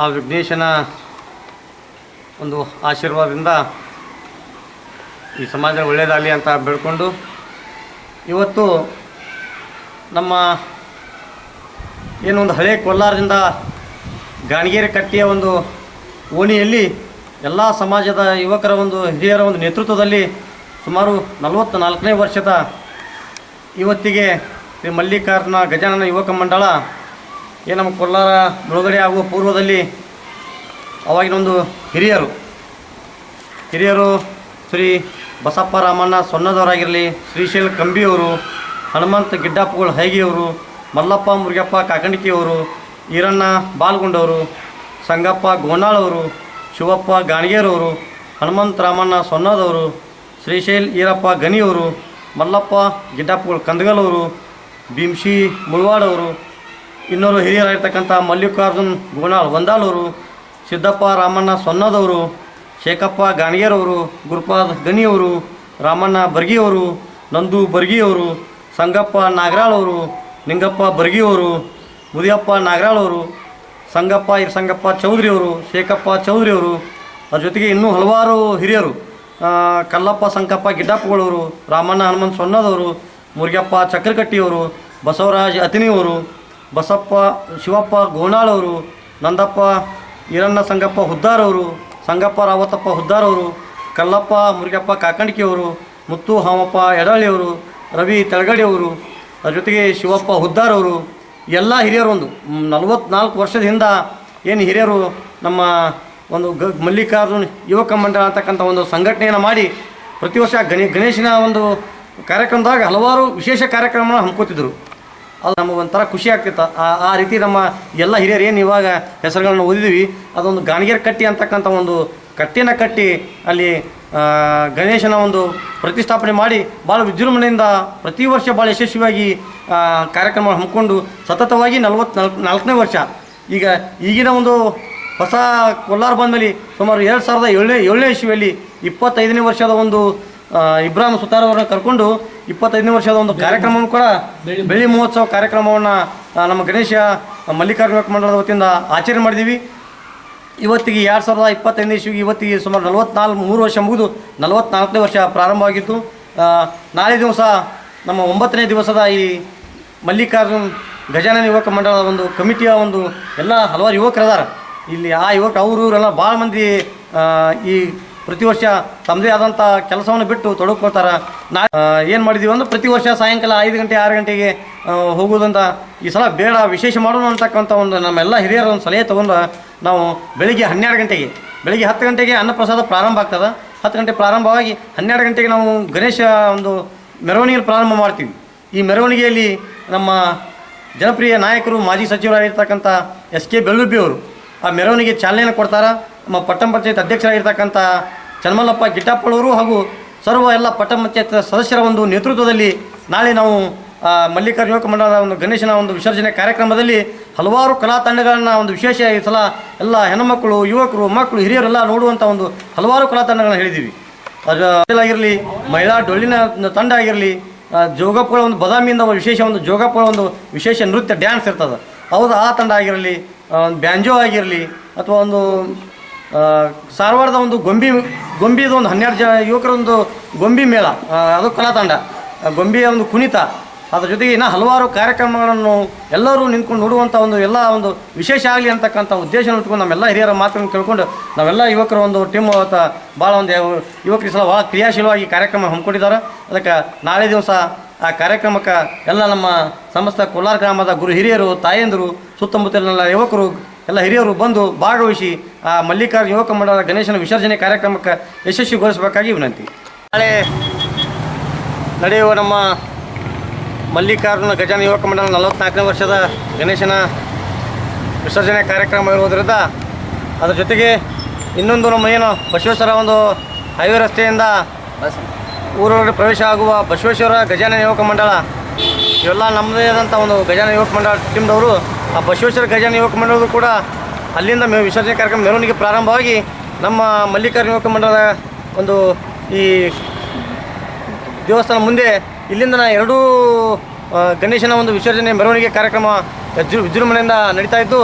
ಆ ವಿಘ್ನೇಶನ ಒಂದು ಆಶೀರ್ವಾದದಿಂದ ಈ ಸಮಾಜ ಒಳ್ಳೆಯದಾಗಲಿ ಅಂತ ಬೇಡ್ಕೊಂಡು ಇವತ್ತು ನಮ್ಮ ಏನೊಂದು ಹಳೆ ಕೋಲಾರದಿಂದ ಗಾಣಗೇರಿ ಕಟ್ಟಿಯ ಒಂದು ಓಣಿಯಲ್ಲಿ ಎಲ್ಲ ಸಮಾಜದ ಯುವಕರ ಒಂದು ಹಿರಿಯರ ಒಂದು ನೇತೃತ್ವದಲ್ಲಿ ಸುಮಾರು ನಲವತ್ತು ನಾಲ್ಕನೇ ವರ್ಷದ ಇವತ್ತಿಗೆ ಶ್ರೀ ಮಲ್ಲಿಕಾರ್ಜುನ ಗಜಾನನ ಯುವಕ ಮಂಡಳ ಏನು ನಮ್ಮ ಕೋಲಾರ ಮುಳುಗಡೆ ಆಗುವ ಪೂರ್ವದಲ್ಲಿ ಅವಾಗಿನೊಂದು ಹಿರಿಯರು. ಹಿರಿಯರು ಶ್ರೀ ಬಸಪ್ಪ ರಾಮಣ್ಣ ಸೊನ್ನದವರಾಗಿರಲಿ ಶ್ರೀಶೈಲ್ ಕಂಬಿಯವರು ಹನುಮಂತ ಗಿಡ್ಡಪ್ಪಗಳು ಹೈಗಿಯವರು ಮಲ್ಲಪ್ಪ ಮುರುಗಪ್ಪ ಕಾಕಂಡಿಕಿಯವರು ಈರಣ್ಣ ಬಾಲ್ಗುಂಡವರು ಸಂಗಪ್ಪ ಗೋನಾಳವರು ಶಿವಪ್ಪ ಗಾಣಿಗೇರವರು ಹನುಮಂತ ರಾಮಣ್ಣ ಸೊನ್ನದವರು ಶ್ರೀಶೈಲ್ ಈರಪ್ಪ ಗನಿಯವರು ಮಲ್ಲಪ್ಪ ಗಿಡ್ಡಪ್ಪಗಳು ಕಂದಗಲವರು ಭೀಮ್ಶಿ ಮುಳ್ವಾಡವರು ಇನ್ನೋರು ಹಿರಿಯರಾಗಿರ್ತಕ್ಕಂಥ ಮಲ್ಲಿಕಾರ್ಜುನ್ ಗುಣಾಳ್ ವಂದಾಳವರು ಸಿದ್ದಪ್ಪ ರಾಮಣ್ಣ ಸೊನ್ನದವರು, ಶೇಖಪ್ಪ ಗಾಣಿಗೇರವರು, ಗುರುಪಾದ್ ಗನಿಯವರು, ರಾಮಣ್ಣ ಬರ್ಗಿಯವರು, ನಂದು ಬರ್ಗಿಯವರು, ಸಂಗಪ್ಪ ನಾಗರಾಳವರು, ನಿಂಗಪ್ಪ ಬರ್ಗಿಯವರು, ಮುದಿಯಪ್ಪ ನಾಗರಾಳವರು, ಸಂಗಪ್ಪ ಇರ್ ಸಂಗಪ್ಪ ಚೌಧರಿಯವರು, ಶೇಖಪ್ಪ ಚೌಧರಿಯವರು, ಅದ್ರ ಜೊತೆಗೆ ಇನ್ನೂ ಹಲವಾರು ಹಿರಿಯರು ಕಲ್ಲಪ್ಪ ಸಂಕಪ್ಪ ಗಿಡ್ಡಪ್ಪಗಳವರು, ರಾಮಣ್ಣ ಹನುಮಂತ ಸೊನ್ನದವರು, ಮುರುಗಪ್ಪ ಚಕ್ರಕಟ್ಟಿಯವರು ಬಸವರಾಜ್ ಅತಿನಿಯವರು ಬಸಪ್ಪ, ಶಿವಪ್ಪ ಗೋಣಾಳವರು, ನಂದಪ್ಪ ಈರಣ್ಣ ಸಂಗಪ್ಪ ಹುದ್ದಾರವರು, ಸಂಗಪ್ಪ ರಾವತಪ್ಪ ಹುದ್ದಾರವರು, ಕಲ್ಲಪ್ಪ ಮುರುಗಪ್ಪ ಕಾಕಂಡಿಕೆಯವರು ಮುತ್ತು ಹಾಮಪ್ಪ ಎಡಹಳ್ಳಿಯವರು ರವಿ ತೆಳಗಡಿಯವರು, ಅದ್ರ ಜೊತೆಗೆ ಶಿವಪ್ಪ ಹುದ್ದಾರವರು, ಎಲ್ಲ ಹಿರಿಯರು ಒಂದು ನಲವತ್ನಾಲ್ಕು ವರ್ಷದ ಹಿಂದ ಏನು ಹಿರಿಯರು ನಮ್ಮ ಒಂದು ಗ, ಮಲ್ಲಿಕಾರ್ಜುನ್ ಯುವಕ ಮಂಡಳ ಅಂತಕ್ಕಂಥ ಒಂದು ಸಂಘಟನೆಯನ್ನು ಮಾಡಿ ಪ್ರತಿ ವರ್ಷ ಗಣೇ, ಗಣೇಶನ ಒಂದು ಕಾರ್ಯಕ್ರಮದಾಗ ಹಲವಾರು ವಿಶೇಷ ಕಾರ್ಯಕ್ರಮಗಳನ್ನು ಹಮ್ಕೋತಿದ್ರು. ಅದು ನಮಗೊಂಥರ ಖುಷಿ ಆಗ್ತಿತ್ತು. ಆ ಆ ರೀತಿ ನಮ್ಮ ಎಲ್ಲ ಹಿರಿಯರು ಏನು ಇವಾಗ ಹೆಸರುಗಳನ್ನ ಓದಿದ್ವಿ, ಅದೊಂದು ಗಾಣಿಗೆರೆ ಕಟ್ಟಿ ಅಂತಕ್ಕಂಥ ಒಂದು ಕಟ್ಟಿನ ಕಟ್ಟಿ ಅಲ್ಲಿ ಗಣೇಶನ ಒಂದು ಪ್ರತಿಷ್ಠಾಪನೆ ಮಾಡಿ ಭಾಳ ವಿಜೃಂಭಣೆಯಿಂದ ಪ್ರತಿ ವರ್ಷ ಭಾಳ ಯಶಸ್ವಿಯಾಗಿ ಕಾರ್ಯಕ್ರಮ ಹಮ್ಮಿಕೊಂಡು ಸತತವಾಗಿ ನಲವತ್ತು, ನಾಲ್ಕು, ನಾಲ್ಕನೇ ವರ್ಷ. ಈಗ ಈಗಿನ ಒಂದು ಹೊಸ ಕೋಲಾರ ಬಂದಮೇಲೆ ಸುಮಾರು ಎರಡು ಸಾವಿರದ ಏಳನೇ ಏಳನೇ ಇಸ್ವಿಯಲ್ಲಿ ಇಪ್ಪತ್ತೈದನೇ ವರ್ಷದ ಒಂದು ಇಬ್ರಾಹಿಂ ಸುತಾರ್ ಅವರನ್ನ ಕರ್ಕೊಂಡು ಇಪ್ಪತ್ತೈದನೇ ವರ್ಷದ ಒಂದು ಕಾರ್ಯಕ್ರಮವನ್ನು ಕೂಡ ಬೆಳ್ಳಿ ಮಹೋತ್ಸವ ಕಾರ್ಯಕ್ರಮವನ್ನು ನಮ್ಮ ಗಣೇಶ ಮಲ್ಲಿಕಾರ್ಜುನ ಮಂಡಲದ ವತಿಯಿಂದ ಆಚರಣೆ ಮಾಡಿದ್ದೀವಿ ಇವತ್ತಿಗೆ ಎರಡು ಸಾವಿರದ ಇಪ್ಪತ್ತೈದನೇ ಇಸ್ವಿಗೆ ಇವತ್ತಿಗೆ ಸುಮಾರು ನಲವತ್ನಾಲ್ಕು ಮೂರು ವರ್ಷ ಮುಗಿದು ನಲವತ್ನಾಲ್ಕನೇ ವರ್ಷ ಪ್ರಾರಂಭವಾಗಿತ್ತು. ನಾಳೆ ದಿವಸ ನಮ್ಮ ಒಂಬತ್ತನೇ ದಿವಸದ ಈ ಮಲ್ಲಿಕಾರ್ಜುನ್ ಗಜಾನನ ಯುವಕ ಮಂಡಳದ ಒಂದು ಕಮಿಟಿಯ ಒಂದು ಎಲ್ಲ ಹಲವಾರು ಯುವಕರದಾರ ಇಲ್ಲಿ ಆ ಯುವಕ ಅವರು ಇವರೆಲ್ಲ ಭಾಳ ಮಂದಿ ಈ ಪ್ರತಿ ವರ್ಷ ತಮ್ಮದೇ ಆದಂಥ ಕೆಲಸವನ್ನು ಬಿಟ್ಟು ತೊಡಗಿಕೊಳ್ತಾರೆ. ನಾ ಏನು ಮಾಡಿದ್ದೀವಿ ಅಂದ್ರೆ ಪ್ರತಿ ವರ್ಷ ಸಾಯಂಕಾಲ ಐದು ಗಂಟೆ, ಆರು ಗಂಟೆಗೆ ಹೋಗೋದಂತ ಈ ಸಲ ಬೇಡ, ವಿಶೇಷ ಮಾಡೋಣ ಅಂತಕ್ಕಂಥ ಒಂದು ನಮ್ಮೆಲ್ಲ ಹಿರಿಯರ ಒಂದು ಸಲಹೆ ತೊಗೊಂಡು ನಾವು ಬೆಳಿಗ್ಗೆ ಹನ್ನೆರಡು ಗಂಟೆಗೆ, ಬೆಳಿಗ್ಗೆ ಹತ್ತು ಗಂಟೆಗೆ ಅನ್ನಪ್ರಸಾದ ಪ್ರಾರಂಭ ಆಗ್ತದೆ. ಹತ್ತು ಗಂಟೆ ಪ್ರಾರಂಭವಾಗಿ ಹನ್ನೆರಡು ಗಂಟೆಗೆ ನಾವು ಗಣೇಶ ಒಂದು ಮೆರವಣಿಗೆ ಪ್ರಾರಂಭ ಮಾಡ್ತೀವಿ. ಈ ಮೆರವಣಿಗೆಯಲ್ಲಿ ನಮ್ಮ ಜನಪ್ರಿಯ ನಾಯಕರು, ಮಾಜಿ ಸಚಿವರಾಗಿರ್ತಕ್ಕಂಥ ಎಸ್ ಕೆ ಬೆಳ್ಳುಬ್ಬಿಯವರು ಆ ಮೆರವಣಿಗೆ ಚಾಲನೆಯನ್ನು ಕೊಡ್ತಾರೆ. ನಮ್ಮ ಪಟ್ಟಣ ಪಂಚಾಯತ್ ಅಧ್ಯಕ್ಷರಾಗಿರ್ತಕ್ಕಂಥ ಚನ್ಮಲ್ಲಪ್ಪ ಗಿಟ್ಟಪ್ಪಳವರು ಹಾಗೂ ಸರ್ವ ಎಲ್ಲ ಪಂಚಾಯತ್ ಸದಸ್ಯರ ಒಂದು ನೇತೃತ್ವದಲ್ಲಿ ನಾಳೆ ನಾವು ಮಲ್ಲಿಕಾರ್ಜುನ ಯುವಕ ಮಂಡಳದ ಒಂದು ಗಣೇಶನ ಒಂದು ವಿಸರ್ಜನೆ ಕಾರ್ಯಕ್ರಮದಲ್ಲಿ ಹಲವಾರು ಕಲಾ ತಂಡಗಳನ್ನು ಒಂದು ವಿಶೇಷ ಈ ಸಲ ಎಲ್ಲ ಹೆಣ್ಣುಮಕ್ಕಳು ಯುವಕರು, ಮಕ್ಕಳು, ಹಿರಿಯರೆಲ್ಲ ನೋಡುವಂಥ ಒಂದು ಹಲವಾರು ಕಲಾ ತಂಡಗಳನ್ನು ಹೇಳಿದ್ದೀವಿ. ಆಗಿರಲಿ, ಮಹಿಳಾ ಡೊಳ್ಳಿನ ತಂಡ ಆಗಿರಲಿ ಜೋಗಪ್ಪಗಳ ಒಂದು ಬದಾಮಿಯಿಂದ ಒಂದು ವಿಶೇಷ ಒಂದು ಜೋಗಪ್ಪಗಳ ಒಂದು ವಿಶೇಷ ನೃತ್ಯ ಡ್ಯಾನ್ಸ್ ಇರ್ತದೆ. ಹೌದು, ಆ ತಂಡ ಆಗಿರಲಿ ಒಂದು ಬ್ಯಾಂಜೋ ಆಗಿರಲಿ, ಅಥವಾ ಒಂದು ಆ, ಸಾರವಾಡದ ಒಂದು ಗೊಂಬಿ ಗೊಂಬಿದು ಒಂದು ಹನ್ನೆರಡು ಜನ ಯುವಕರ ಒಂದು ಗೊಂಬಿ ಮೇಳ. ಅದು ಕಲಾತಂಡ. ಗೊಂಬಿಯ ಒಂದು ಕುಣಿತ. ಅದ್ರ ಜೊತೆಗೆ ಇನ್ನೂ ಹಲವಾರು ಕಾರ್ಯಕ್ರಮಗಳನ್ನು ಎಲ್ಲರೂ ನಿಂತ್ಕೊಂಡು ನೋಡುವಂಥ ಒಂದು ಎಲ್ಲ ಒಂದು ವಿಶೇಷ ಆಗಲಿ ಅಂತಕ್ಕಂಥ ಉದ್ದೇಶವನ್ನು ಇಟ್ಕೊಂಡು ನಮ್ಮೆಲ್ಲ ಹಿರಿಯರ ಮಾತನ್ನು ಕೇಳ್ಕೊಂಡು ನಾವೆಲ್ಲ ಯುವಕರ ಒಂದು ಟೀಮ್ ಅವತ್ತು ಭಾಳ ಒಂದು ಯುವಕರು ಸಲ ಭಾಳ ಕ್ರಿಯಾಶೀಲವಾಗಿ ಕಾರ್ಯಕ್ರಮ ಹಮ್ಮಿಕೊಂಡಿದ್ದಾರೆ. ಅದಕ್ಕೆ ನಾಳೆ ದಿವಸ ಆ ಕಾರ್ಯಕ್ರಮಕ್ಕೆ ಎಲ್ಲ ನಮ್ಮ ಸಮಸ್ತ ಕೋಲಾರ ಗ್ರಾಮದ ಗುರು ಹಿರಿಯರು ತಾಯಂದಿರು ಸುತ್ತಮುತ್ತಲಿನ ಯುವಕರು ಎಲ್ಲ ಹಿರಿಯರು ಬಂದು ಭಾಗವಹಿಸಿ ಆ ಮಲ್ಲಿಕಾರ್ಜುನ ಯುವಕ ಮಂಡಳ ಗಣೇಶನ ವಿಸರ್ಜನೆ ಕಾರ್ಯಕ್ರಮಕ್ಕೆ ಯಶಸ್ವಿಗೊಳಿಸಬೇಕಾಗಿ ವಿನಂತಿ. ನಾಳೆ ನಡೆಯುವ ನಮ್ಮ ಮಲ್ಲಿಕಾರ್ಜುನ ಗಜಾನ ಯುವಕ ಮಂಡಳ ನಲವತ್ನಾಲ್ಕನೇ ವರ್ಷದ ಗಣೇಶನ ವಿಸರ್ಜನೆ ಕಾರ್ಯಕ್ರಮ ಇರುವುದರಿಂದ ಅದರ ಜೊತೆಗೆ ಇನ್ನೊಂದು ನಮ್ಮ ಏನು ಬಸವೇಶ್ವರ ಒಂದು ಹೈವೇ ರಸ್ತೆಯಿಂದ ಊರೊಳಗೆ ಪ್ರವೇಶ ಆಗುವ ಬಸವೇಶ್ವರ ಗಜಾನ ಯುವಕ ಮಂಡಳ ಇವೆಲ್ಲ ನಮ್ಮದೇ ಆದಂಥ ಒಂದು ಗಜಾನ ಯುವಕ ಮಂಡಳ ಟೀಮ್ದವರು ಆ ಬಸವೇಶ್ವರ ಗಜಾನ ಯುವಕ ಮಂಡಳದು ಕೂಡ ಅಲ್ಲಿಂದ ಮೆ ವಿಸರ್ಜನೆ ಕಾರ್ಯಕ್ರಮ ಮೆರವಣಿಗೆ ಪ್ರಾರಂಭವಾಗಿ ನಮ್ಮ ಮಲ್ಲಿಕಾರ್ಜುನ ಯುವಕ ಮಂಡಳದ ಒಂದು ಈ ದೇವಸ್ಥಾನ ಮುಂದೆ ಇಲ್ಲಿಂದ ನಾ ಎರಡೂ ಗಣೇಶನ ಒಂದು ವಿಸರ್ಜನೆ ಮೆರವಣಿಗೆ ಕಾರ್ಯಕ್ರಮ ವಿಜೃ ವಿಜೃಂಭಣೆಯಿಂದ ನಡೀತಾ ಇದ್ದು,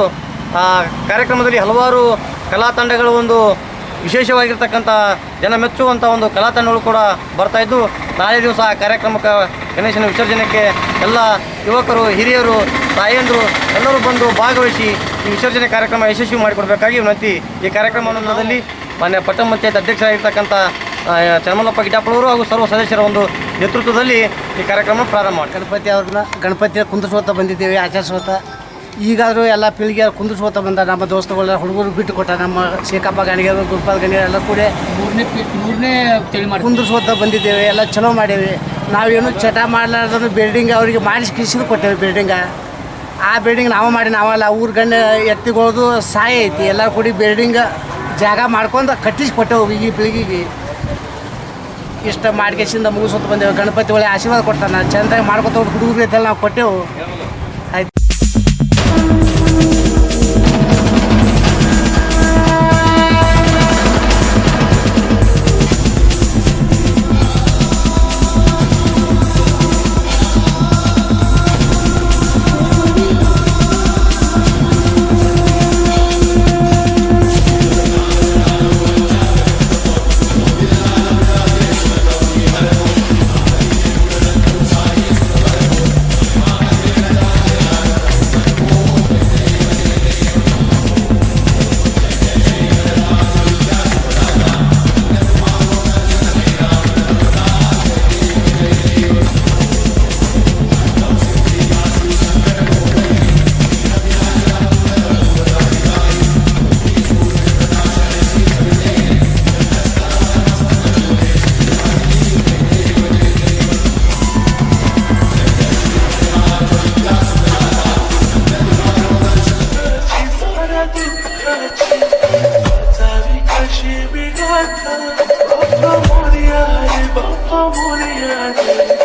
ಆ ಕಾರ್ಯಕ್ರಮದಲ್ಲಿ ಹಲವಾರು ಕಲಾ ತಂಡಗಳು ಒಂದು ವಿಶೇಷವಾಗಿರ್ತಕ್ಕಂಥ ಜನ ಮೆಚ್ಚುವಂಥ ಒಂದು ಕಲಾತಂಡಗಳು ಕೂಡ ಬರ್ತಾ ಇದ್ದು, ನಾಳೆ ದಿವಸ ಆ ಕಾರ್ಯಕ್ರಮಕ್ಕೆ ಗಣೇಶನ ವಿಸರ್ಜನೆಗೆ ಎಲ್ಲ ಯುವಕರು, ಹಿರಿಯರು, ತಾಯಂದರು ಎಲ್ಲರೂ ಬಂದು ಭಾಗವಹಿಸಿ ಈ ವಿಸರ್ಜನೆ ಕಾರ್ಯಕ್ರಮ ಯಶಸ್ವಿ ಮಾಡಿಕೊಡ್ಬೇಕಾಗಿ ವಿನಂತಿ. ಈ ಕಾರ್ಯಕ್ರಮದಲ್ಲಿ ಮಾನ್ಯ ಪಟ್ಟಣ ಪಂಚಾಯತ್ ಅಧ್ಯಕ್ಷರಾಗಿರ್ತಕ್ಕಂಥ ಚನ್ನಮಲ್ಲಪ್ಪ ಗಿಡ್ಡಾಪಳವರು ಹಾಗೂ ಸರ್ವ ಸದಸ್ಯರ ಒಂದು ನೇತೃತ್ವದಲ್ಲಿ ಈ ಕಾರ್ಯಕ್ರಮ ಪ್ರಾರಂಭ ಮಾಡಿ ಗಣಪತಿ ಅವ್ರನ್ನ ಗಣಪತಿಯ ಕುಂದಿಸುವಂತ ಬಂದಿದ್ದೇವೆ ಆಚರಿಸ್ಕೋತ ಈಗಾದರೂ ಎಲ್ಲ ಪೀಳಿಗೆ ಕುಂದಿಸ್ಕೋತ ಬಂದ ನಮ್ಮ ದೋಸ್ತುಗಳ ಹುಡುಗರು ಬಿಟ್ಟು ಕೊಟ್ಟ ನಮ್ಮ ಶೇಖಪ್ಪ ಗಣಿಗರು ಗುರುಪಾದ ಗಣಿಗರು ಎಲ್ಲ ಕೂಡ ಮೂರನೇ ಮೂರನೇ ತಿಳಿ ಮಾಡಿ ಕುಂದಿಸ್ಕೋತ ಬಂದಿದ್ದೇವೆ. ಎಲ್ಲ ಚಲೋ ಮಾಡೇವಿ. ನಾವೇನು ಚಟ ಮಾಡಲಾರ್ದು ಬಿಲ್ಡಿಂಗ್ ಅವರಿಗೆ ಮಾಡಿಸಿ ಕಿಸಿದು ಕೊಟ್ಟೇವೆ ಬಿಲ್ಡಿಂಗ ಆ ಬಿಲ್ಡಿಂಗ್ ನಾವು ಮಾಡಿ ನಾವಲ್ಲ ಊರು ಗಂಡ ಎತ್ತಿಗೋದು ಸಹಾಯ ಐತಿ. ಎಲ್ಲ ಕೂಡಿ ಬಿಲ್ಡಿಂಗ್ ಜಾಗ ಮಾಡ್ಕೊಂಡು ಕಟ್ಟಿಸಿ ಕೊಟ್ಟೆವು ಈ ಪೀಳಿಗೆಗೆ. ಇಷ್ಟ ಮಾಡ್ಕೇಸಿಂದ ಮುಗಿಸೋದು ಬಂದೇವೆ. ಗಣಪತಿ ಒಳ್ಳೆ ಆಶೀರ್ವಾದ ಕೊಡ್ತಾನೆ. ಚಂದಾಗಿ ಮಾಡ್ಕೊತ ಹುಡುಗರು ನಾವು ಕೊಟ್ಟೆವು. ಆಯ್ತು. I wanna hear you.